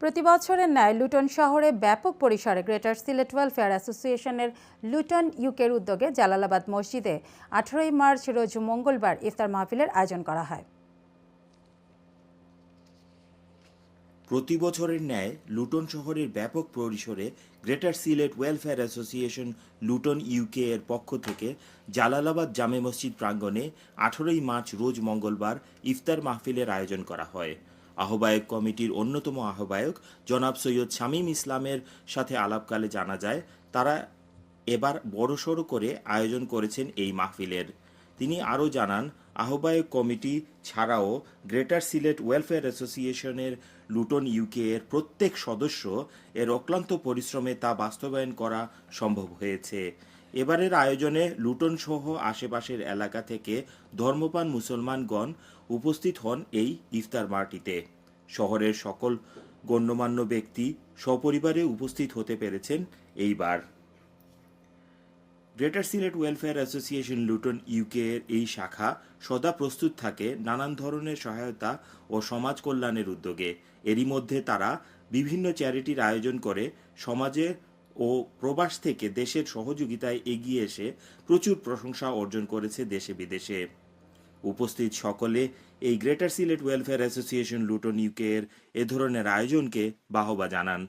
প্রতি বছরের ন্যায় লুটন শহরে ব্যাপক পরিসরে গ্রেটার সিলেট ওয়েলফেয়ার অ্যাসোসিয়েশনের লুটন ইউকের উদ্যোগে জালালাবাদ মসজিদে আঠারোই মার্চ রোজ মঙ্গলবার ইফতার মাহফিলের আয়োজন করা হয়। প্রতি বছরের ন্যায় লুটন শহরের ব্যাপক পরিসরে Greater Sylhet Welfare Association Luton UK এর পক্ষ থেকে জালালাবাদ জামে মসজিদ প্রাঙ্গণে আঠারোই মার্চ রোজ মঙ্গলবার ইফতার মাহফিলের আয়োজন করা হয়। আহ্বায়ক কমিটির অন্যতম আহ্বায়ক জনাব সৈয়দ শামীম ইসলামের সাথে আলাপকালে জানা যায়, তারা এবার বড়সড় করে আয়োজন করেছেন এই মাহফিলের। তিনি আরও জানান, আহ্বায়ক কমিটি ছাড়াও গ্রেটার সিলেট ওয়েলফেয়ার অ্যাসোসিয়েশনের লুটন ইউকে এর প্রত্যেক সদস্য এর অক্লান্ত পরিশ্রমে তা বাস্তবায়ন করা সম্ভব হয়েছে। এবারের আয়োজনে লুটন সহ আশেপাশের এলাকা থেকে ধর্মপান মুসলমানগণ উপস্থিত হন এই ইফতার মার্টিতে শহরের সকল গণ্যমান্য ব্যক্তি সপরিবারে উপস্থিত হতে পেরেছেন এইবার। Greater Sylhet Welfare Association Luton UK এর এই শাখা সদা প্রস্তুত থাকে নানান ধরনের সহায়তা ও সমাজ কল্যাণের উদ্যোগে। এরই মধ্যে তারা বিভিন্ন চ্যারিটির আয়োজন করে সমাজে ও প্রবাস থেকে দেশের সহযোগিতায় এগিয়ে এসে প্রচুর প্রশংসা অর্জন করেছে দেশে বিদেশে। উপস্থিত সকলে এই Greater Sylhet Welfare Association Luton UK এর এ ধরনের আয়োজনকে বাহবা জানান।